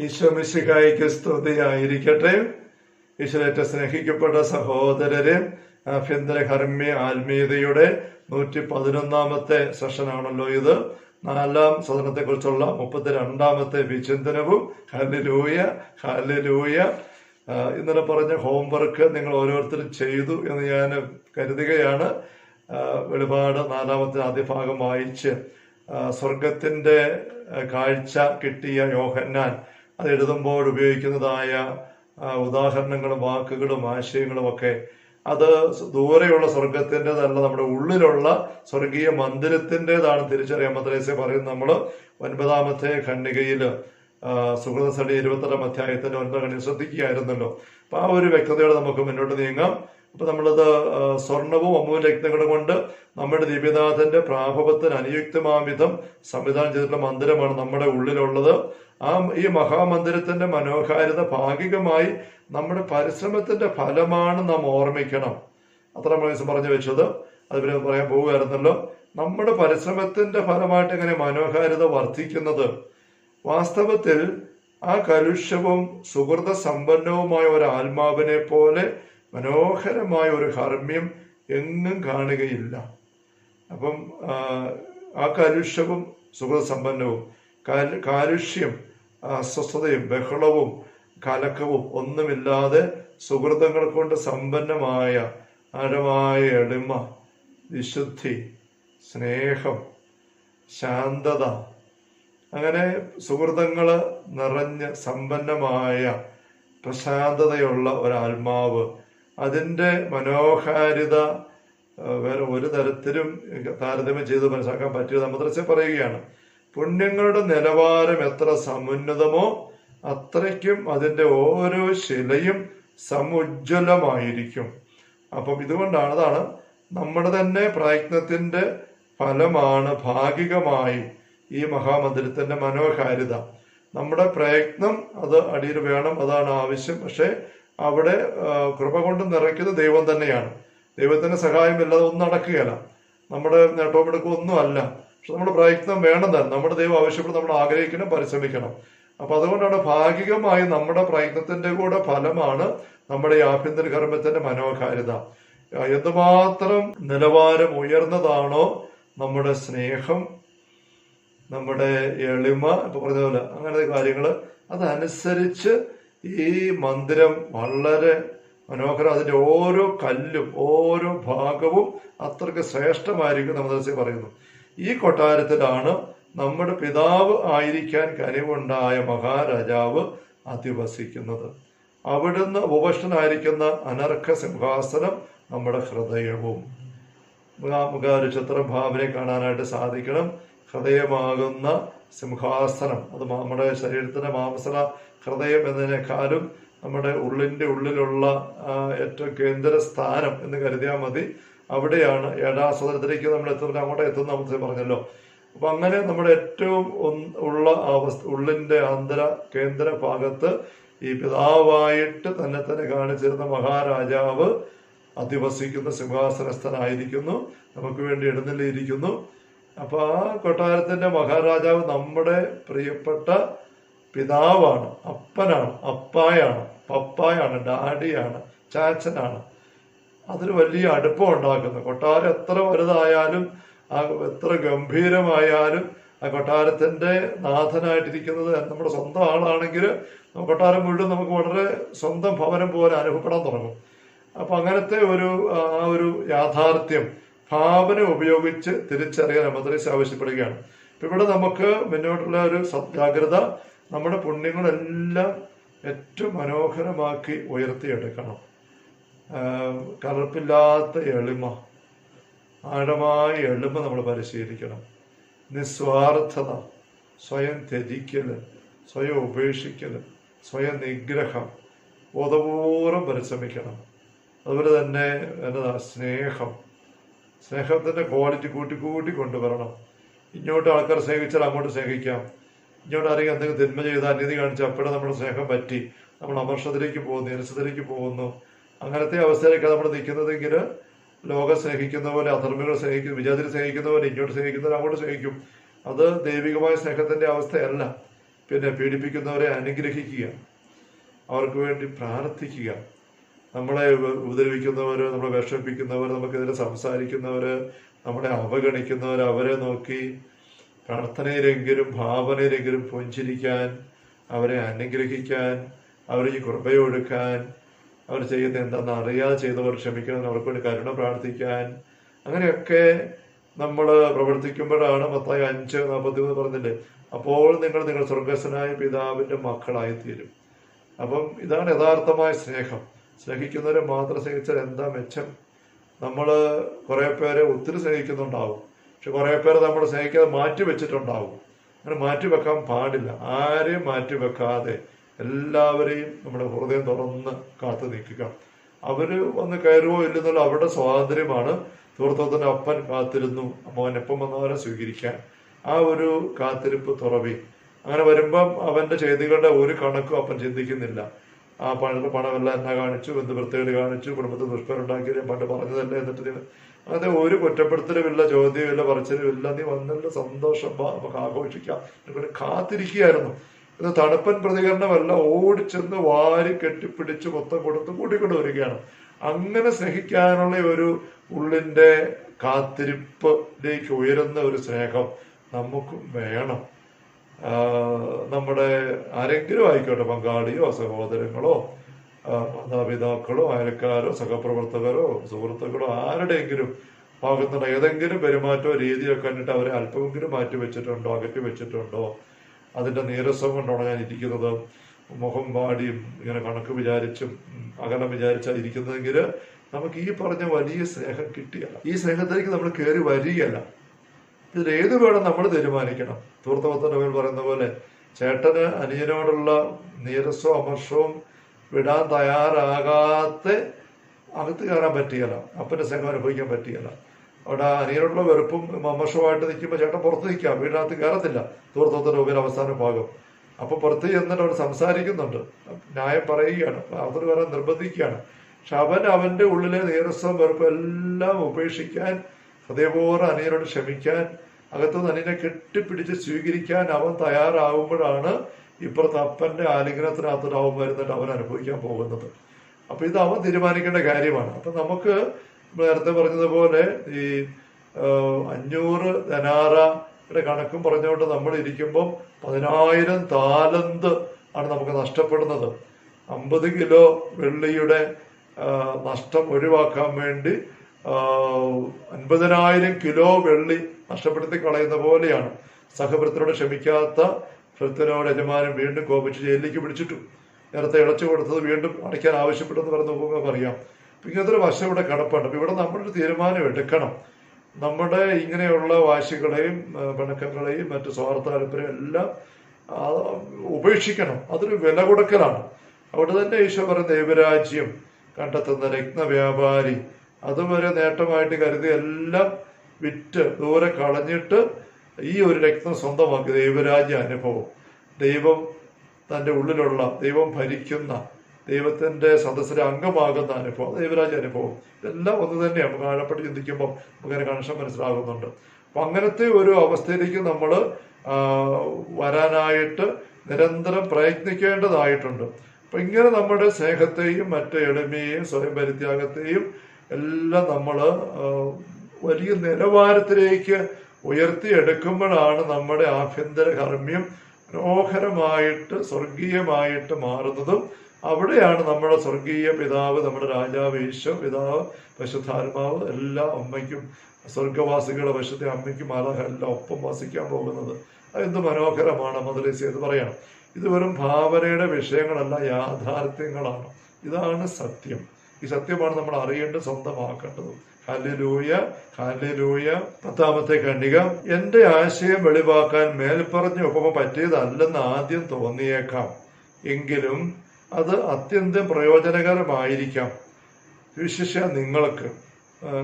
ഈശോ മിശിഹായിക്ക് സ്തുതിയായിരിക്കട്ടെ ഈശ്വരേറ്റ സ്നേഹിക്കപ്പെട്ട സഹോദരരെ ആഭ്യന്തര കർമ്മ്യ ആത്മീയതയുടെ നൂറ്റി പതിനൊന്നാമത്തെ സെഷനാണല്ലോ ഇത്. നാലാം സദനത്തെ കുറിച്ചുള്ള മുപ്പത്തിരണ്ടാമത്തെ വിചിന്തനവും. Hallelujah hallelujah. ഇന്നലെ പറഞ്ഞ ഹോംവർക്ക് നിങ്ങൾ ഓരോരുത്തരും ചെയ്തു എന്ന് ഞാൻ കരുതുകയാണ്. വെളിപാട് നാലാമത്തെ ആദ്യ ഭാഗം വായിച്ച് സ്വർഗത്തിന്റെ കാഴ്ച കിട്ടിയ യോഹന്നാൻ അത് എഴുതുമ്പോൾ ഉപയോഗിക്കുന്നതായ ഉദാഹരണങ്ങളും വാക്കുകളും ആശയങ്ങളും ഒക്കെ അത് ദൂരെയുള്ള സ്വർഗത്തിന്റെതല്ല നമ്മുടെ ഉള്ളിലുള്ള സ്വർഗീയ മന്ദിരത്തിന്റെതാണ് തിരിച്ചറിയാൻ മദ്രേസെ പറയുന്നത് നമ്മൾ ഒൻപതാമത്തെ ഖണ്ഡികയിൽ സുഹൃതസടി ഇരുപത്തെട്ടാം അധ്യായത്തിന്റെ ഒൻപത് ഖണ്ഡിക ശ്രദ്ധിക്കുകയായിരുന്നല്ലോ. അപ്പൊ ആ ഒരു വ്യക്തതയോടെ നമുക്ക് മുന്നോട്ട് നീങ്ങാം. അപ്പൊ നമ്മളത് സ്വർണവും അമൂല്യ കൊണ്ട് നമ്മുടെ ദിവ്യനാഥന്റെ പ്രാഭവത്തിന് അനുയുക്തമാം വിധം സംവിധാനം ചെയ്തിട്ടുള്ള മന്ദിരമാണ് നമ്മുടെ ഉള്ളിലുള്ളത്. ആ ഈ മഹാമന്ദിരത്തിന്റെ മനോഹാരിത ഭാഗികമായി നമ്മുടെ പരിശ്രമത്തിന്റെ ഫലമാണ് നാം ഓർമ്മിക്കണം. അത്ര നമ്മൾ പറഞ്ഞു വെച്ചത്. അത് പിന്നെ പറയാൻ പോവുകയായിരുന്നല്ലോ നമ്മുടെ പരിശ്രമത്തിന്റെ ഫലമായിട്ട് എങ്ങനെ മനോഹാരിത വർദ്ധിക്കുന്നത്? വാസ്തവത്തിൽ ആ കലുഷ്യവും സുഹൃത സമ്പന്നവുമായ ഒരു ആത്മാവിനെ പോലെ മനോഹരമായ ഒരു ഹർമ്മ്യം എങ്ങും കാണുകയില്ല. അപ്പം ആ, കാലുഷ്യവും സുഖസമ്പന്നവും കാലുഷ്യം അസ്വസ്ഥതയും ബഹളവും കലക്കവും ഒന്നുമില്ലാതെ സുഹൃതങ്ങൾ കൊണ്ട് സമ്പന്നമായ ആഴമായ എളിമ വിശുദ്ധി സ്നേഹം ശാന്തത. അങ്ങനെ സുഹൃതങ്ങൾ നിറഞ്ഞ് സമ്പന്നമായ പ്രശാന്തതയുള്ള ഒരാത്മാവ് അതിന്റെ മനോഹാരിത വേറെ ഒരു തരത്തിലും താരതമ്യം ചെയ്ത് മനസ്സിലാക്കാൻ പറ്റിയത് മദ്രസ പറയുകയാണ്. പുണ്യങ്ങളുടെ നിലവാരം എത്ര സമുന്നതമോ അത്രയ്ക്കും അതിന്റെ ഓരോ ശിലയും സമുജ്വലമായിരിക്കും അപ്പം ഇതുകൊണ്ടാണ് അതാണ് നമ്മുടെ തന്നെ പ്രയത്നത്തിന്റെ ഫലമാണ് ഭാഗികമായി ഈ മഹാമന്ദിരത്തിന്റെ മനോഹാരിത. നമ്മുടെ പ്രയത്നം അത് അടിയിൽ വേണം അതാണ് ആവശ്യം. പക്ഷെ അവിടെ കൃപ കൊണ്ട് നിറയ്ക്കുന്നത് ദൈവം തന്നെയാണ്. ദൈവത്തിന്റെ സഹായം ഇല്ലാതെ ഒന്നും നടക്കുകയല്ല. നമ്മുടെ നേട്ടമെടുക്കുക ഒന്നും അല്ല. പക്ഷെ നമ്മുടെ പ്രയത്നം വേണം തന്നെ. നമ്മുടെ ദൈവം ആവശ്യപ്പെട്ട് നമ്മൾ ആഗ്രഹിക്കണം പരിശ്രമിക്കണം. അപ്പൊ അതുകൊണ്ടാണ് ഭാഗികമായി നമ്മുടെ പ്രയത്നത്തിന്റെ കൂടെ ഫലമാണ് നമ്മുടെ ഈ ആഭ്യന്തര കർമ്മത്തിന്റെ മനോഹാരിത. എന്തുമാത്രം നിലവാരം ഉയർന്നതാണോ നമ്മുടെ സ്നേഹം നമ്മുടെ എളിമ ഇപ്പൊ പറഞ്ഞ പോലെ അങ്ങനത്തെ കാര്യങ്ങൾ അതനുസരിച്ച് ഈ മന്ദിരം വളരെ മനോഹരം. അതിന്റെ ഓരോ കല്ലും ഓരോ ഭാഗവും അത്രയ്ക്ക് ശ്രേഷ്ഠമായിരിക്കും നമ്മൾ പറയുന്നു. ഈ കൊട്ടാരത്തിലാണ് നമ്മുടെ പിതാവ് ആയിരിക്കാൻ കനിവുണ്ടായ മഹാരാജാവ് അധിവസിക്കുന്നത്. അവിടുന്ന് ഉപഷ്ടനായിരിക്കുന്ന അനർഘ സിംഹാസനം നമ്മുടെ ഹൃദയവും. നമുക്ക് ഭാവനെ കാണാനായിട്ട് സാധിക്കണം. ഹൃദയമാകുന്ന സിംഹാസനം. അത് നമ്മുടെ ശരീരത്തിന്റെ മാംസല ഹൃദയം എന്നതിനേക്കാളും നമ്മുടെ ഉള്ളിന്റെ ഉള്ളിലുള്ള ഏറ്റവും കേന്ദ്ര സ്ഥാനം എന്ന് കരുതിയാൽ മതി. അവിടെയാണ് ഏഴാം സദനത്തിലേക്ക് നമ്മൾ എത്തുമ്പോൾ അങ്ങോട്ട് എത്തുന്ന നമുക്ക് പറഞ്ഞല്ലോ. അപ്പൊ അങ്ങനെ നമ്മുടെ ഏറ്റവും ഉള്ള അവസ്ഥ ഉള്ളിന്റെ ആന്തര കേന്ദ്ര ഭാഗത്ത് ഈ പിതാവായിട്ട് തന്നെ തന്നെ കാണിച്ചിരുന്ന മഹാരാജാവ് അധിവസിക്കുന്ന സിംഹാസനസ്ഥനായിരിക്കുന്നു. നമുക്ക് വേണ്ടി എഴുന്നള്ളിയിരിക്കുന്നു. അപ്പൊ ആ കൊട്ടാരത്തിന്റെ മഹാരാജാവ് നമ്മുടെ പ്രിയപ്പെട്ട പിതാവാണ് അപ്പനാണ് അപ്പായാണ് പപ്പായാണ് ഡാഡിയാണ് ചാച്ചനാണ്. അതൊരു വലിയ അടുപ്പം ഉണ്ടാക്കുന്നു. കൊട്ടാരം എത്ര വലുതായാലും ആ എത്ര ഗംഭീരമായാലും ആ കൊട്ടാരത്തിന്റെ നാഥനായിട്ടിരിക്കുന്നത് നമ്മുടെ സ്വന്തം ആളാണെങ്കിൽ കൊട്ടാരം മുഴുവൻ നമുക്ക് വളരെ സ്വന്തം ഭവനം പോലെ അനുഭവപ്പെടാൻ തുടങ്ങും. അപ്പൊ അങ്ങനത്തെ ഒരു ആ ഒരു യാഥാർത്ഥ്യം ഭാവന ഉപയോഗിച്ച് തിരിച്ചറിയാൻ അമ്പത്രീസ് ആവശ്യപ്പെടുകയാണ്. ഇവിടെ നമുക്ക് മുന്നോട്ടുള്ള ഒരു സത്യാഗ്രത നമ്മുടെ പുണ്യങ്ങളെല്ലാം ഏറ്റവും മനോഹരമാക്കി ഉയർത്തിയെടുക്കണം. കറുപ്പില്ലാത്ത എളിമ ആഴമായ എളിമ നമ്മൾ പരിശീലിക്കണം. നിസ്വാർത്ഥത സ്വയം ത്യജിക്കൽ സ്വയം ഉപേക്ഷിക്കൽ സ്വയം നിഗ്രഹം ബോധപൂർവം പരിശ്രമിക്കണം. അതുപോലെ തന്നെ എന്നതാ സ്നേഹം. സ്നേഹത്തിന്റെ ക്വാളിറ്റി കൂട്ടി കൂട്ടി കൊണ്ടുവരണം. ഇങ്ങോട്ട് ആൾക്കാർ സ്നേഹിച്ചാൽ അങ്ങോട്ട് സ്നേഹിക്കാം. ഇങ്ങോട്ട് ആരെങ്കിലും എന്തെങ്കിലും തിന്മ ചെയ്ത അനീതി കാണിച്ചാൽ അപ്പോഴും നമ്മുടെ സ്നേഹം പറ്റി. നമ്മൾ അമർഷത്തിലേക്ക് പോകുന്നു നിരസത്തിലേക്ക് പോകുന്നു. അങ്ങനത്തെ അവസ്ഥയിലേക്കാണ് നമ്മൾ നിൽക്കുന്നതെങ്കിൽ ലോകം സ്നേഹിക്കുന്ന പോലെ അധർമ്മികൾ സ്നേഹിക്കും വിജാതിരെ സ്നേഹിക്കുന്ന പോലെ ഇങ്ങോട്ട് സ്നേഹിക്കുന്നവർ അങ്ങോട്ട് സ്നേഹിക്കും. അത് ദൈവികമായ സ്നേഹത്തിന്റെ അവസ്ഥയല്ല. പിന്നെ പീഡിപ്പിക്കുന്നവരെ അനുഗ്രഹിക്കുക. അവർക്ക് വേണ്ടി പ്രാർത്ഥിക്കുക. നമ്മളെ ഉപ- ഉപദ്രവിക്കുന്നവർ നമ്മളെ വിഷമിപ്പിക്കുന്നവർ നമുക്കെതിരെ സംസാരിക്കുന്നവർ നമ്മളെ അവഗണിക്കുന്നവർ അവരെ നോക്കി പ്രാർത്ഥനയിലെങ്കിലും ഭാവനയിലെങ്കിലും പുഞ്ചിരിക്കാൻ അവരെ അനുഗ്രഹിക്കാൻ അവർക്ക് കൃപയൊടുക്കാൻ അവർ ചെയ്യുന്ന എന്താണെന്ന് അറിയാതെ ചെയ്തവർ ക്ഷമിക്കണം അവർക്ക് വേണ്ടി കരുണ പ്രാർത്ഥിക്കാൻ. അങ്ങനെയൊക്കെ നമ്മൾ പ്രവർത്തിക്കുമ്പോഴാണ് മത്തായി അഞ്ച് നാൽപ്പത്തി മൂന്ന് പറഞ്ഞില്ലേ? അപ്പോൾ നിങ്ങൾ നിങ്ങൾ സ്വർഗസ്വനായ പിതാവിന്റെ മക്കളായി തീരും അപ്പം ഇതാണ് യഥാർത്ഥമായ സ്നേഹം. സ്നേഹിക്കുന്നവരെ മാത്രം സ്നേഹിച്ചാൽ എന്താ മെച്ചം? നമ്മൾ കുറേ പേരെ ഒത്തിരി സ്നേഹിക്കുന്നുണ്ടാവും. പക്ഷെ കുറേ പേർ നമ്മൾ സ്നേഹിക്കാതെ മാറ്റി വെച്ചിട്ടുണ്ടാവും. അങ്ങനെ മാറ്റി വെക്കാൻ പാടില്ല. ആരെയും മാറ്റി വെക്കാതെ എല്ലാവരെയും നമ്മുടെ ഹൃദയം തുറന്ന് കാത്തു നിൽക്കുക. അവർ വന്ന് കയറുമോ ഇല്ലെന്നുള്ള അവരുടെ സ്വാതന്ത്ര്യമാണ് സുഹൃത്തുത്തിന്റെ അപ്പൻ കാത്തിരുന്നു. മോൻ എപ്പം വന്നവരെ സ്വീകരിക്കാൻ. ആ ഒരു കാത്തിരിപ്പ് തുറവി. അങ്ങനെ വരുമ്പം അവന്റെ ചെയ്തികളുടെ ഒരു കണക്കും അപ്പൻ ചിന്തിക്കുന്നില്ല. ആ പണ പണമെല്ലാം എന്നാ കാണിച്ചു? വൃത്തികേട് കാണിച്ചു? കുടുംബത്തിൽ ദുഷ്പരുണ്ടാക്കി ഞാൻ പണ്ട് പറഞ്ഞതല്ലേ? എന്നിട്ട് അങ്ങനത്തെ ഒരു കുറ്റപ്പെടുത്തലുമില്ല ചോദ്യമില്ല പറച്ചിലുമില്ല. നീ വന്നല്ലോ സന്തോഷം വാ, നമുക്ക് ആഘോഷിക്കാം. എന്നിട്ട് കാത്തിരിക്കുകയായിരുന്നു. ഇത് തണുപ്പൻ പ്രതികരണമല്ല ഓടിച്ചെന്ന് വാരി കെട്ടിപ്പിടിച്ച് മൊത്തം കൊടുത്ത് കൂട്ടിക്കൊണ്ട് വരികയാണ്. അങ്ങനെ സ്നേഹിക്കാനുള്ള ഒരു ഉള്ളിന്റെ കാത്തിരിപ്പിലേക്ക് ഉയരുന്ന ഒരു സ്നേഹം നമുക്കും വേണം. നമ്മുടെ ആരെങ്കിലും ആയിക്കോട്ടെ പങ്കാളിയോ സഹോദരങ്ങളോ മാതാപിതാക്കളോ അയൽക്കാരോ സഹപ്രവർത്തകരോ സുഹൃത്തുക്കളോ ആരുടെയെങ്കിലും ഭാഗത്തുനിന്ന് ഏതെങ്കിലും പെരുമാറ്റോ രീതിയോ കണ്ടിട്ട് അവരെ അല്പമെങ്കിലും മാറ്റി വെച്ചിട്ടുണ്ടോ അകറ്റി വെച്ചിട്ടുണ്ടോ അതിന്റെ നീരസം കൊണ്ടാണ് ഞാൻ ഇരിക്കുന്നത്. മുഖം പാടിയും ഇങ്ങനെ കണക്ക് വിചാരിച്ചും അകലം വിചാരിച്ചാണ് ഇരിക്കുന്നതെങ്കിൽ നമുക്ക് ഈ പറഞ്ഞ വലിയ സ്നേഹം കിട്ടിയല്ല. ഈ സ്നേഹത്തിലേക്ക് നമ്മൾ കയറി വരികയല്ല. ഇതിൽ ഏത് വേണം നമ്മൾ തീരുമാനിക്കണം? തൂർത്തവത്തിന്റെ മേൽ പറയുന്ന പോലെ ചേട്ടന് അനിയനോടുള്ള നീരസവും അമർഷവും വിടാൻ തയ്യാറാകാത്ത അകത്ത് കയറാൻ പറ്റിയല്ല. അപ്പന്റെ സ്നേഹം അനുഭവിക്കാൻ പറ്റിയല്ല. അവിടെ അനിയനുള്ള വെറുപ്പും അമർഷവുമായിട്ട് നിൽക്കുമ്പോൾ ചേട്ടൻ പുറത്ത് നിൽക്കാം. വീടിനകത്ത് കയറത്തില്ല. തൂർത്തവത്തിന്റെ മുമ്പിൽ അവസാന ഭാഗം. അപ്പോൾ പുറത്ത് ചെന്നിട്ട് അവിടെ സംസാരിക്കുന്നുണ്ട്. ന്യായം പറയുകയാണ്. അവർ വരാൻ നിർബന്ധിക്കുകയാണ്. പക്ഷെ അവൻ അവന്റെ ഉള്ളിലെ നീരസം വെറുപ്പ് എല്ലാം ഉപേക്ഷിക്കാൻ ഹൃദയപൂർവം അനിയനോട് ക്ഷമിക്കാൻ അകത്തുനിന്ന് അനിയനെ കെട്ടിപ്പിടിച്ച് സ്വീകരിക്കാൻ അവൻ തയ്യാറാവുമ്പോഴാണ് ഇപ്പുറത്ത് അപ്പന്റെ ആലിംഗനത്തിനകത്തോട്ട് അവൻ വരുന്നിട്ട് അവൻ അനുഭവിക്കാൻ പോകുന്നത്. അപ്പൊ ഇത് അവൻ തീരുമാനിക്കേണ്ട കാര്യമാണ്. അപ്പൊ നമുക്ക് നേരത്തെ പറഞ്ഞതുപോലെ ഈ അഞ്ഞൂറ് ധനാറയുടെ കണക്കും പറഞ്ഞുകൊണ്ട് നമ്മൾ ഇരിക്കുമ്പോൾ പതിനായിരം താലന്ത് ആണ് നമുക്ക് നഷ്ടപ്പെടുന്നത്. അമ്പത് കിലോ വെള്ളിയുടെ നഷ്ടം ഒഴിവാക്കാൻ വേണ്ടി അൻപതിനായിരം കിലോ വെള്ളി നഷ്ടപ്പെടുത്തി കളയുന്ന പോലെയാണ്. സഹപ്രത്തിനോട് ക്ഷമിക്കാത്ത ഭൃത്യനോട് യജമാനും വീണ്ടും കോപിച്ച് ജയിലിലേക്ക് പിടിച്ചിട്ടു. നേരത്തെ ഇളച്ചു കൊടുത്തത് വീണ്ടും അടയ്ക്കാൻ ആവശ്യപ്പെട്ടെന്ന് പറഞ്ഞ ഉപയോഗം അറിയാം ഇങ്ങനത്തെ ഒരു വശം ഇവിടെ കിടപ്പുണ്ട്. ഇവിടെ നമ്മളൊരു തീരുമാനം എടുക്കണം. നമ്മുടെ ഇങ്ങനെയുള്ള വാശികളെയും പിണക്കങ്ങളെയും മറ്റു സ്വാർത്ഥ താല്പര്യം എല്ലാം ഉപേക്ഷിക്കണം. അതൊരു വില കൊടുക്കലാണ്. അവിടെ തന്നെ ഈശോ പറയുന്ന ദൈവരാജ്യം കണ്ടെത്തുന്ന രത്നവ്യാപാരി അതുവരെ നേട്ടമായിട്ട് കരുതി എല്ലാം വിറ്റ് ദൂരെ കളഞ്ഞിട്ട് ഈ ഒരു രക്തം സ്വന്തമാക്കി ദൈവരാജ്യ അനുഭവം. ദൈവം തന്റെ ഉള്ളിലുള്ള ദൈവം ഭരിക്കുന്ന ദൈവത്തിന്റെ സദസ്സിലെ അംഗമാകുന്ന അനുഭവം ദൈവരാജ്യ അനുഭവം. ഇതെല്ലാം ഒന്ന് തന്നെയാണ് നമുക്ക് ആഴപ്പെട്ട് ചിന്തിക്കുമ്പോൾ നമുക്ക് കണക്ഷൻ മനസ്സിലാകുന്നുണ്ട്. അപ്പം അങ്ങനത്തെ ഒരു അവസ്ഥയിലേക്ക് നമ്മൾ വരാനായിട്ട് നിരന്തരം പ്രയത്നിക്കേണ്ടതായിട്ടുണ്ട്. അപ്പം ഇങ്ങനെ നമ്മുടെ സ്നേഹത്തെയും മറ്റ് എളിമയെയും സ്വയം പരിത്യാഗത്തെയും എല്ലാം നമ്മൾ വലിയ നിലവാരത്തിലേക്ക് ഉയർത്തിയെടുക്കുമ്പോഴാണ് നമ്മുടെ ആഭ്യന്തര കർമ്മ്യം മനോഹരമായിട്ട് സ്വർഗീയമായിട്ട് മാറുന്നതും അവിടെയാണ് നമ്മുടെ സ്വർഗീയ പിതാവ് നമ്മുടെ രാജാവ് ഈശോ പിതാവ് പശുധാത്മാവ് എല്ലാ അമ്മയ്ക്കും സ്വർഗവാസികളുടെ പശുദ്ധ അമ്മയ്ക്കും എല്ലാം ഒപ്പം വസിക്കാൻ പോകുന്നത്. അതെന്ത് മനോഹരമാണ് മദ്രസ എന്ന് പറയണം. ഇത് വെറും ഭാവനയുടെ വിഷയങ്ങളല്ല യാഥാർത്ഥ്യങ്ങളാണ്. ഇതാണ് സത്യം. ഈ സത്യമാണ് നമ്മൾ അറിയേണ്ടത് സ്വന്തമാക്കേണ്ടത്. ഹല്ലേലൂയ ഹല്ലേലൂയ പത്താമത്തെ ഖണ്ഡിക എന്റെ ആശയം വെളിവാക്കാൻ മേൽപ്പറഞ്ഞ ഉപമ പറ്റിയതല്ലെന്ന് ആദ്യം തോന്നിയേക്കാം. എങ്കിലും അത് അത്യന്തം പ്രയോജനകരമായിരിക്കാം. വിശിഷ്യ നിങ്ങൾക്ക്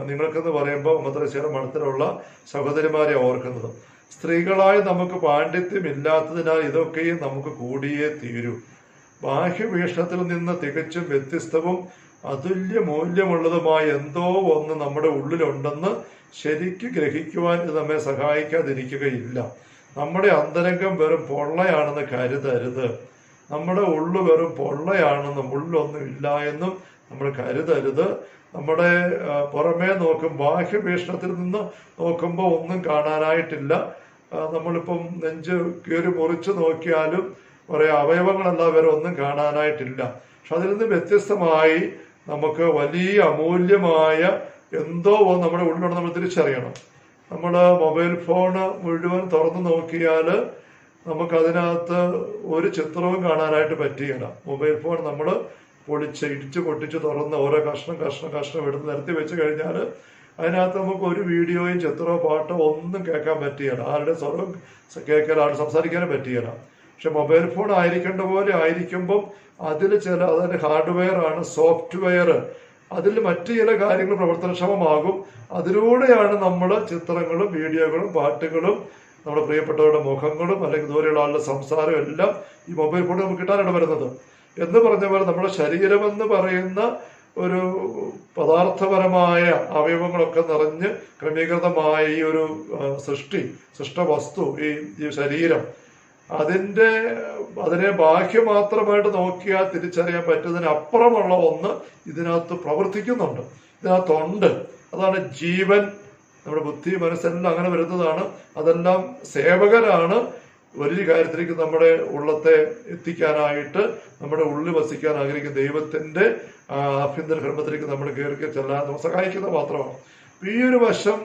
നിങ്ങൾക്കെന്ന് പറയുമ്പോൾ മദ്രസയുടെ മഠത്തിലുള്ള സഹോദരിമാരെ ഓർക്കുന്നത് സ്ത്രീകളായി നമുക്ക് പാണ്ഡിത്യം ഇല്ലാത്തതിനാൽ ഇതൊക്കെയും നമുക്ക് കൂടിയേ തീരൂ. ബാഹ്യവീക്ഷണത്തിൽ നിന്ന് തികച്ചും വ്യത്യസ്തവും അതുല്യ മൂല്യമുള്ളതുമായ എന്തോ ഒന്ന് നമ്മുടെ ഉള്ളിലുണ്ടെന്ന് ശരിക്ക് ഗ്രഹിക്കുവാൻ ഇത് നമ്മെ സഹായിക്കാതിരിക്കുകയില്ല. നമ്മുടെ അന്തരംഗം വെറും പൊള്ളയാണെന്ന് കരുതരുത്. നമ്മുടെ ഉള്ളു വെറും പൊള്ളയാണെന്നും ഉള്ളൊന്നും ഇല്ല എന്നും നമ്മൾ കരുതരുത്. നമ്മുടെ പുറമേ നോക്കും ബാഹ്യ വീക്ഷണത്തിൽ നിന്ന് നോക്കുമ്പോൾ ഒന്നും കാണാനായിട്ടില്ല. നമ്മളിപ്പം നെഞ്ച് കീറി മുറിച്ച് നോക്കിയാലും കുറേ അവയവങ്ങളെല്ലാം വരെ ഒന്നും കാണാനായിട്ടില്ല. പക്ഷെ അതിൽ നിന്ന് വ്യത്യസ്തമായി നമുക്ക് വലിയ അമൂല്യമായ എന്തോ നമ്മുടെ ഉള്ളിലുണ്ട് നമ്മൾ തിരിച്ചറിയണം. നമ്മൾ മൊബൈൽ ഫോൺ മുഴുവൻ തുറന്നു നോക്കിയാൽ നമുക്കതിനകത്ത് ഒരു ചിത്രവും കാണാനായിട്ട് പറ്റുകയില്ല മൊബൈൽ ഫോൺ നമ്മൾ പൊളിച്ച് ഇടിച്ച് പൊട്ടിച്ച് തുറന്ന് ഓരോ കഷ്ണം കഷ്ണം കഷ്ണം എടുത്ത് നിരത്തി വെച്ച് കഴിഞ്ഞാൽ അതിനകത്ത് നമുക്ക് ഒരു വീഡിയോയും ചിത്രമോ പാട്ടോ ഒന്നും കേൾക്കാൻ പറ്റുകയില്ല ആരുടെ സ്വരം ആരും സംസാരിക്കാനും പറ്റുകയില്ല പക്ഷെ മൊബൈൽ ഫോൺ ആയിരിക്കേണ്ട പോലെ ആയിരിക്കുമ്പം അതിൽ ചില അതിന്റെ ഹാർഡ്വെയർ ആണ് സോഫ്റ്റ്വെയർ. അതിൽ മറ്റു ചില കാര്യങ്ങൾ പ്രവർത്തനക്ഷമമാകും. അതിലൂടെയാണ് നമ്മൾ ചിത്രങ്ങളും വീഡിയോകളും പാട്ടുകളും നമ്മുടെ പ്രിയപ്പെട്ടവരുടെ മുഖങ്ങളും അല്ലെങ്കിൽ ദൂരെയുള്ള ആളുടെ സംസാരവും എല്ലാം ഈ മൊബൈൽ ഫോണിൽ നമുക്ക് കിട്ടാനാണ് വരുന്നത്. എന്ന് പറഞ്ഞ പോലെ നമ്മുടെ ശരീരമെന്ന് പറയുന്ന ഒരു പദാർത്ഥപരമായ അവയവങ്ങളൊക്കെ നിറഞ്ഞ് ക്രമീകൃതമായ ഈ ഒരു സൃഷ്ടി സൃഷ്ടി സൃഷ്ടവസ്തു ഈ ഈ ശരീരം. അതിന്റെ അതിനെ ബാഹ്യം മാത്രമായിട്ട് നോക്കിയാൽ തിരിച്ചറിയാൻ പറ്റുന്നതിനപ്പുറമുള്ള ഒന്ന് ഇതിനകത്ത് പ്രവർത്തിക്കുന്നുണ്ട്. ഇതിനകത്തുണ്ട്. അതാണ് ജീവൻ. നമ്മുടെ ബുദ്ധി മനസ്സെല്ലാം അങ്ങനെ വരുന്നതാണ്. അതെല്ലാം സേവകരാണ് ഒരു കാര്യത്തിലേക്ക് നമ്മുടെ ഉള്ളത്തെ എത്തിക്കാനായിട്ട് നമ്മുടെ ഉള്ളിൽ വസിക്കാൻ ആഗ്രഹിക്കുന്ന ദൈവത്തിന്റെ ആഭ്യന്തര ധർമ്മത്തിലേക്ക് നമ്മൾ കയറി ചെല്ലാൻ നമ്മൾ സഹായിക്കുന്ന മാത്രമാണ്. ഈ ഒരു വശം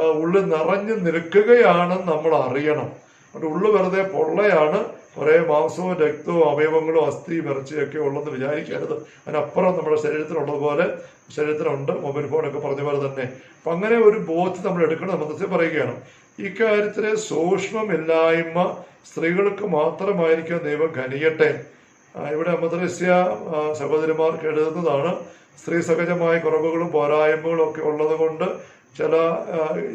ഉള്ളിൽ നിറഞ്ഞു നിൽക്കുകയാണെന്ന് നമ്മൾ അറിയണം. അതുകൊണ്ട് ഉള്ളു വെറുതെ പൊള്ളയാണ് കുറേ മാംസവും രക്തവും അവയവങ്ങളും അസ്ഥിയും ഇറച്ചിയൊക്കെ ഉള്ളെന്ന് വിചാരിക്കരുത്. അതിനപ്പുറം നമ്മുടെ ശരീരത്തിലുള്ളതുപോലെ ശരീരത്തിലുണ്ട്. മൊബൈൽ ഫോണൊക്കെ പറഞ്ഞ പോലെ തന്നെ. അപ്പം അങ്ങനെ ഒരു ബോധ്യം നമ്മൾ എടുക്കണം മനസ്സിൽ പറയുകയാണ്. ഇക്കാര്യത്തിലെ സൂക്ഷ്മമില്ലായ്മ സ്ത്രീകൾക്ക് മാത്രമായിരിക്കും ദൈവം ഖനിയട്ടെ ഇവിടെ അമദ്രസ്യ സഹോദരിമാർക്ക് എഴുതുന്നതാണ്. സ്ത്രീ സഹജമായ കുറവുകളും പോരായ്മകളും ഒക്കെ ഉള്ളത് കൊണ്ട് ചില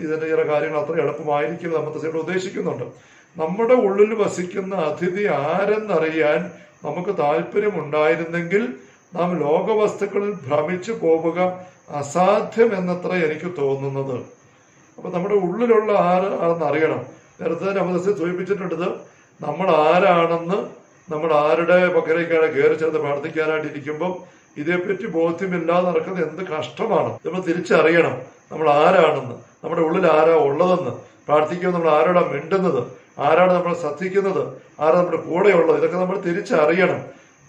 ഇതിന്റെ ചില കാര്യങ്ങൾ അത്ര എളുപ്പമായിരിക്കും അമദ്രസ്യയോട് ഉദ്ദേശിക്കുന്നുണ്ട്. നമ്മുടെ ഉള്ളിൽ വസിക്കുന്ന അതിഥി ആരെന്നറിയാൻ നമുക്ക് താല്പര്യമുണ്ടായിരുന്നെങ്കിൽ നാം ലോകവസ്തുക്കളിൽ ഭ്രമിച്ചു പോവുക അസാധ്യം എന്നത്ര എനിക്ക് തോന്നുന്നത്. അപ്പൊ നമ്മുടെ ഉള്ളിലുള്ള ആര് ആണെന്ന് അറിയണം നേരത്തെ അമദസ്യ സൂചിപ്പിച്ചിട്ടുണ്ട് നമ്മൾ ആരാണെന്ന് നമ്മൾ ആരുടെ പക്കലേക്കാണ് കയറി ചേർന്ന് പ്രാർത്ഥിക്കാനായിട്ട് ഇരിക്കുമ്പോൾ ഇതേപ്പറ്റി ബോധ്യമില്ലാതെ നടക്കുന്നത് എന്ത് കഷ്ടമാണ്. നമ്മൾ തിരിച്ചറിയണം നമ്മൾ ആരാണെന്ന്. നമ്മുടെ ഉള്ളിൽ ആരാ ഉള്ളതെന്ന്. പ്രാർത്ഥിക്കുമ്പോൾ നമ്മൾ ആരോടാ മിണ്ടുന്നത്? ആരാണ് നമ്മൾ ശ്രദ്ധിക്കുന്നത്? ആരാണ് നമ്മുടെ കൂടെയുള്ളത്? ഇതൊക്കെ നമ്മൾ തിരിച്ചറിയണം.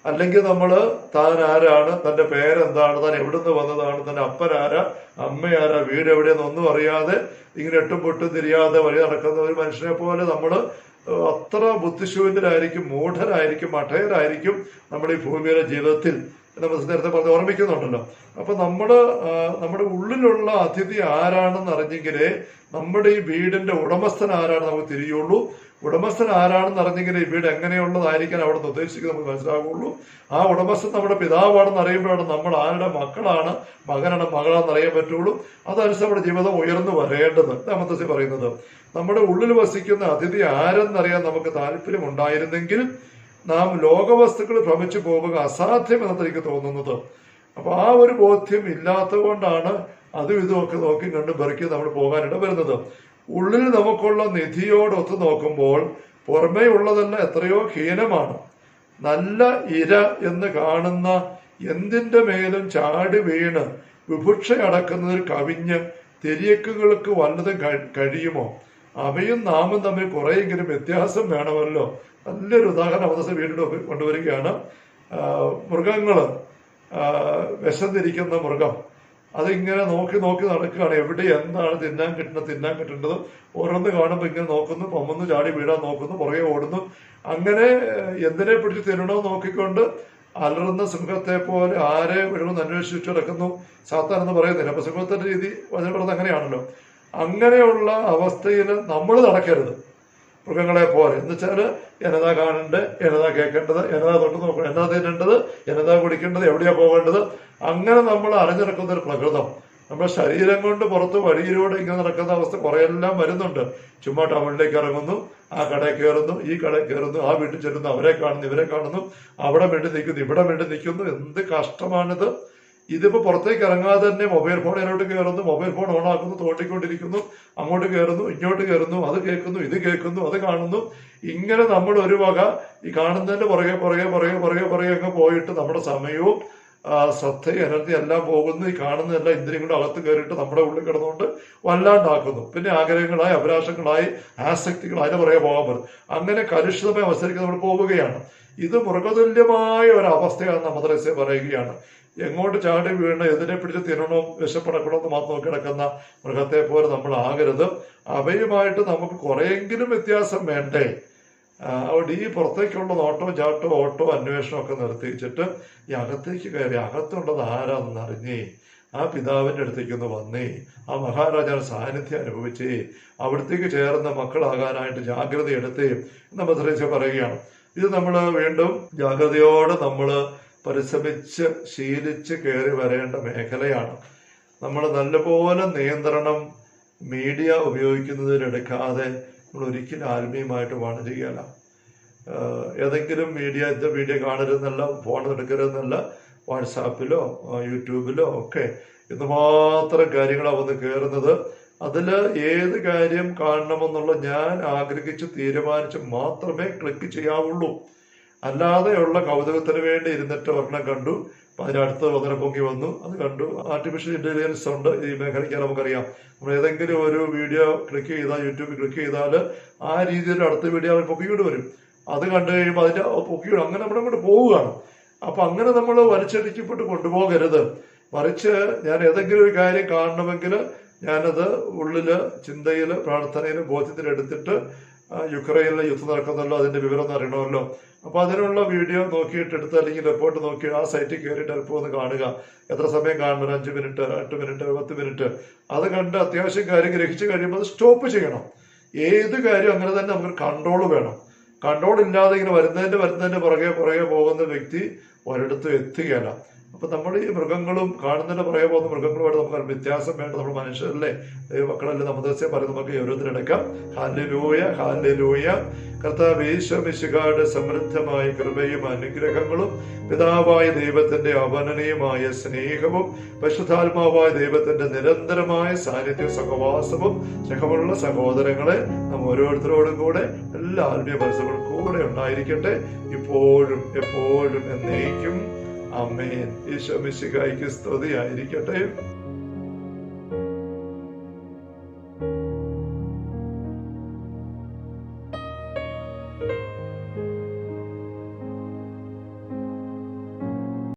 അല്ലെങ്കിൽ നമ്മൾ താൻ ആരാണ്? തന്റെ പേരെന്താണ്? താൻ എവിടുന്ന് വന്നതാണ്? തന്റെ അപ്പനാരാ? അമ്മയാരാ? വീട് എവിടെയെന്നൊന്നും അറിയാതെ ഇങ്ങനെ എട്ടും പൊട്ടും തിരിയാതെ വഴി നടക്കുന്ന ഒരു മനുഷ്യനെ പോലെ നമ്മൾ അത്ര ബുദ്ധിശൂന്യരായിരിക്കും മൂഢരായിരിക്കും മഠയരായിരിക്കും നമ്മുടെ ഈ ഭൂമിയിലെ ജീവിതത്തിൽ. നമ്മൾ നേരത്തെ പറഞ്ഞ് ഓർമ്മിക്കുന്നുണ്ടല്ലോ. അപ്പൊ നമ്മുടെ നമ്മുടെ ഉള്ളിലുള്ള അതിഥി ആരാണെന്ന് അറിഞ്ഞെങ്കിലേ നമ്മുടെ ഈ വീടിന്റെ ഉടമസ്ഥൻ ആരാണ് നമുക്ക് തിരിയുള്ളൂ. ഉടമസ്ഥൻ ആരാണെന്ന് അറിഞ്ഞെങ്കിലേ ഈ വീട് എങ്ങനെയുള്ളതായിരിക്കാൻ അവിടെ നിന്ന് ഉദ്ദേശിക്കുന്നത് നമുക്ക് മനസ്സിലാവുള്ളൂ. ആ ഉടമസ്ഥൻ നമ്മുടെ പിതാവാണെന്ന് അറിയുമ്പോഴാണ് നമ്മൾ ആരുടെ മക്കളാണ് മകനാണ് മകളാണെന്ന് അറിയാൻ പറ്റുള്ളൂ. അതനുസരിച്ച് നമ്മുടെ ജീവിതം ഉയർന്നു വരേണ്ടത്. രമത്തസി പറയുന്നത്. നമ്മുടെ ഉള്ളിൽ വസിക്കുന്ന അതിഥി ആരെന്നറിയാൻ നമുക്ക് താല്പര്യം ഉണ്ടായിരുന്നെങ്കിൽ നാം ലോകവസ്തുക്കൾ ഭ്രമിച്ചു പോവുക അസാധ്യം എന്നാണ് എനിക്ക് തോന്നുന്നത്. അപ്പൊ ആ ഒരു ബോധ്യം ഇല്ലാത്തത് കൊണ്ടാണ് അതും ഇതുമൊക്കെ നോക്കി കണ്ട് പെറുക്കി നമ്മൾ പോകാനിട വരുന്നത്. ഉള്ളിൽ നമുക്കുള്ള നിധിയോടൊത്ത് നോക്കുമ്പോൾ പുറമേ ഉള്ളതല്ല എത്രയോ ഹീനമാണ്. നല്ല ഇര എന്ന് കാണുന്ന എന്തിന്റെ മേലും ചാടി വീണ് വിഭുക്ഷ അടക്കുന്നതിൽ കവിഞ്ഞ് തിരിയക്കുകൾക്ക് വല്ലതും കഴിയുമോ? അവയും നാമും തമ്മിൽ കുറെയെങ്കിലും വ്യത്യാസം വേണമല്ലോ. നല്ലൊരു ഉദാഹരണം അവസ്ഥ വീണ്ടും കൊണ്ടുവരികയാണ്. മൃഗങ്ങൾ വിശന്നിരിക്കുന്ന മൃഗം. അതിങ്ങനെ നോക്കി നോക്കി നടക്കുകയാണ്. എവിടെ എന്താണ് തിന്നാൻ കിട്ടുന്നത് തിന്നാൻ കിട്ടേണ്ടത്. ഓരോന്ന് കാണുമ്പോൾ ഇങ്ങനെ നോക്കുന്നു പൊമ്മന്ന് ചാടി വീഴാൻ നോക്കുന്നു പുറകെ ഓടുന്നു. അങ്ങനെ എന്തിനെ പിടിച്ച് തിരണോ നോക്കിക്കൊണ്ട് അലറുന്ന സിംഹത്തെ പോലെ ആരെ വിഴുമെന്ന് അന്വേഷിച്ചു കിടക്കുന്നു സാത്താൻ എന്ന് പറയുന്നില്ല. അപ്പൊ സിംഹത്തിന്റെ രീതി വചനപ്പെടുന്നത് അങ്ങനെയാണല്ലോ. അങ്ങനെയുള്ള അവസ്ഥയിൽ നമ്മൾ നടക്കരുത്. മൃഗങ്ങളെ പോലെ. എന്ന് വെച്ചാൽ എന്നതാ കാണേണ്ടത് എന്നതാ കേൾക്കേണ്ടത്? എന്നതാ തൊട്ട് നോക്കണം? എന്നതാ തിന്നേണ്ടത്? എന്നതാ കുടിക്കേണ്ടത്? എവിടെയാ പോകേണ്ടത്? അങ്ങനെ നമ്മൾ അറിഞ്ഞു നടക്കുന്ന ഒരു പ്രകൃതം. നമ്മുടെ ശരീരം കൊണ്ട് പുറത്ത് വഴിയിലൂടെ ഇങ്ങനെ നടക്കുന്ന അവസ്ഥ കുറെയെല്ലാം വരുന്നുണ്ട്. ചുമ്മാ ടൗണിലേക്ക് ഇറങ്ങുന്നു ആ കടയിൽ കയറുന്നു ഈ കടയിൽ കയറുന്നു ആ വീട്ടിൽ ചെല്ലുന്നു അവരെ കാണുന്നു ഇവരെ കാണുന്നു അവിടെ വേണ്ടി നിൽക്കുന്നു ഇവിടെ വേണ്ടി നിൽക്കുന്നു. എന്ത് കഷ്ടമാണിത്. ഇതിപ്പോ പുറത്തേക്ക് ഇറങ്ങാതെ തന്നെ മൊബൈൽ ഫോൺ അതിലോട്ട് കയറുന്നു മൊബൈൽ ഫോൺ ഓൺ ആക്കുന്നു തോട്ടിക്കൊണ്ടിരിക്കുന്നു അങ്ങോട്ട് കയറുന്നു ഇങ്ങോട്ട് കയറുന്നു അത് കേൾക്കുന്നു ഇത് കേൾക്കുന്നു അത് കാണുന്നു. ഇങ്ങനെ നമ്മൾ ഒരു വക ഈ കാണുന്നതിന്റെ പുറകെ പുറകെ പുറകെ പുറകെ പുറകെ അങ്ങ് പോയിട്ട് നമ്മുടെ സമയവും ശ്രദ്ധയും എനർജി എല്ലാം പോകുന്നു. ഈ കാണുന്ന എല്ലാ ഇന്ദ്രിയങ്ങളും അകത്ത് കയറിയിട്ട് നമ്മുടെ ഉള്ളിൽ കിടന്നുകൊണ്ട് വല്ലാണ്ടാക്കുന്നു. പിന്നെ ആഗ്രഹങ്ങളായി അഭിലാഷങ്ങളായി ആസക്തികളായി അതിന് പുറകെ പോകാൻ പറ്റും. അങ്ങനെ കലുഷിതമായ അവസ്ഥയിലേക്ക് നമ്മൾ പോവുകയാണ്. ഇത് മൃഗതുല്യമായ ഒരു അവസ്ഥയാണ് മദ്രസ പറയുകയാണ്. എങ്ങോട്ട് ചാടി വീണ് എതിരെ പിടിച്ച് തിരണവും വിശപ്പടക്കണമെന്ന് മാത്രം കിടക്കുന്ന മൃഗത്തെ പോലെ നമ്മൾ ആകരുത്. അവയുമായിട്ട് നമുക്ക് കുറെയെങ്കിലും വ്യത്യാസം വേണ്ടേ? അവിടെ ഈ പുറത്തേക്കുള്ള നോട്ടവും ചാട്ടവും ഓട്ടോ അന്വേഷണവും ഒക്കെ നിർത്തിച്ചിട്ട് ഈ അകത്തേക്ക് കയറി അകത്തുള്ളത് ആരാന്ന് അറിഞ്ഞേ ആ പിതാവിന്റെ അടുത്തേക്ക് ഒന്ന് വന്നേ. ആ മഹാരാജാവ് സാന്നിധ്യം അനുഭവിച്ചേ. അവിടത്തേക്ക് ചേർന്ന മക്കളാകാനായിട്ട് ജാഗ്രത എടുത്തേ. എന്ന് മദ്രസ പറയുകയാണ്. ഇത് നമ്മൾ വീണ്ടും ജാഗ്രതയോടെ നമ്മൾ പരിശ്രമിച്ച് ശീലിച്ച് കയറി വരേണ്ട മേഖലയാണ്. നമ്മൾ നല്ലപോലെ നിയന്ത്രണം മീഡിയ ഉപയോഗിക്കുന്നതിലെടുക്കാതെ നമ്മൾ ഒരിക്കലും ആത്മീയമായിട്ട് ആഹ് ഏതെങ്കിലും മീഡിയ ഇത് വീഡിയോ കാണരുതെന്നല്ല ഫോൺ എടുക്കരുതെന്നല്ല വാട്സാപ്പിലോ യൂട്യൂബിലോ ഒക്കെ എന്തുമാത്രം കാര്യങ്ങളാണ് വന്ന് കയറുന്നത് അതിൽ ഏത് കാര്യം കാണണമെന്നുള്ള ഞാൻ ആഗ്രഹിച്ച് തീരുമാനിച്ച് മാത്രമേ ക്ലിക്ക് ചെയ്യാവുള്ളൂ. അല്ലാതെയുള്ള കൗതുകത്തിന് വേണ്ടി ഇരുന്നിട്ട് ഒരെണ്ണം കണ്ടു. അപ്പൊ അതിനടുത്ത് ഒന്നിനെ പൊങ്ങി വന്നു. അത് കണ്ടു. ആർട്ടിഫിഷ്യൽ ഇന്റലിജൻസ് ഉണ്ട്. ഈ മേഖലയ്ക്ക് നമുക്കറിയാം. നമ്മൾ ഏതെങ്കിലും ഒരു വീഡിയോ ക്ലിക്ക് ചെയ്താൽ യൂട്യൂബിൽ ക്ലിക്ക് ചെയ്താൽ ആ രീതിയിൽ അടുത്ത വീഡിയോ അവർ പൊക്കിക്കൊണ്ട് വരും. അത് കണ്ടു കഴിയുമ്പോൾ അതിന്റെ പൊക്കിയോട് അങ്ങനെ നമ്മൾ അങ്ങോട്ട് പോവുകയാണ്. അപ്പൊ അങ്ങനെ നമ്മൾ വലിച്ചടിക്കപ്പെട്ട് കൊണ്ടുപോകരുത്. മറിച്ച് ഞാൻ ഏതെങ്കിലും ഒരു കാര്യം കാണണമെങ്കിൽ ഞാനത് ഉള്ളിൽ ചിന്തയിൽ പ്രാർത്ഥനയിൽ ബോധ്യത്തിലെടുത്തിട്ട് യുക്രൈനിലെ യുദ്ധം നടക്കുന്നല്ലോ അതിന്റെ വിവരം അറിയണമല്ലോ. അപ്പൊ അതിനുള്ള വീഡിയോ നോക്കിയിട്ട് എടുത്ത് അല്ലെങ്കിൽ റിപ്പോർട്ട് നോക്കി ആ സൈറ്റിൽ കയറിയിട്ട് അല്പം ഒന്ന് കാണുക. എത്ര സമയം കാണണം ഒരു അഞ്ച് മിനിറ്റ് എട്ട് മിനിറ്റ് പത്ത് മിനിറ്റ്? അത് കണ്ട് അത്യാവശ്യം കാര്യം ഗ്രഹിച്ചു കഴിയുമ്പോൾ അത് സ്റ്റോപ്പ് ചെയ്യണം. ഏത് കാര്യം അങ്ങനെ തന്നെ നമുക്ക് കൺട്രോൾ വേണം. കൺട്രോൾ ഇല്ലാതെ ഇങ്ങനെ വരുന്നതിന്റെ വരുന്നതിന്റെ പുറകെ പുറകെ പോകുന്ന വ്യക്തി ഒരിടത്തും എത്തുകയല്ല. അപ്പൊ നമ്മൾ ഈ മൃഗങ്ങളും കാണുന്നതിന്റെ പുറകെ പോകുന്ന മൃഗങ്ങളുമായിട്ട് നമുക്ക് വ്യത്യാസം വേണ്ട. നമ്മൾ മനുഷ്യരല്ലേ? മക്കളല്ലേ? നമ്മദേശം പറയുന്ന നമുക്ക് ഓരോരുത്തരെടുക്കാം ഹാലലൂയ ഹാലലൂയ കർത്താവ് ഈശ്വമിശുകാരുടെ സമൃദ്ധമായ കൃപയും അനുഗ്രഹങ്ങളും പിതാവായ ദൈവത്തിന്റെ അവനനീയമായ സ്നേഹവും പരിശുദ്ധാത്മാവായ ദൈവത്തിന്റെ നിരന്തരമായ സാന്നിധ്യ സഹവാസവും സഹമുള്ള സഹോദരങ്ങളെ നാം ഓരോരുത്തരോടും കൂടെ എല്ലാ ആത്മീയ മനസ്സുകളും കൂടെ ഉണ്ടായിരിക്കട്ടെ. ഇപ്പോഴും എപ്പോഴും എന്നേക്കും. അമ്മേൻ ഈശോ മിശിഹായിക്ക് സ്തുതിയായിരിക്കട്ടെ.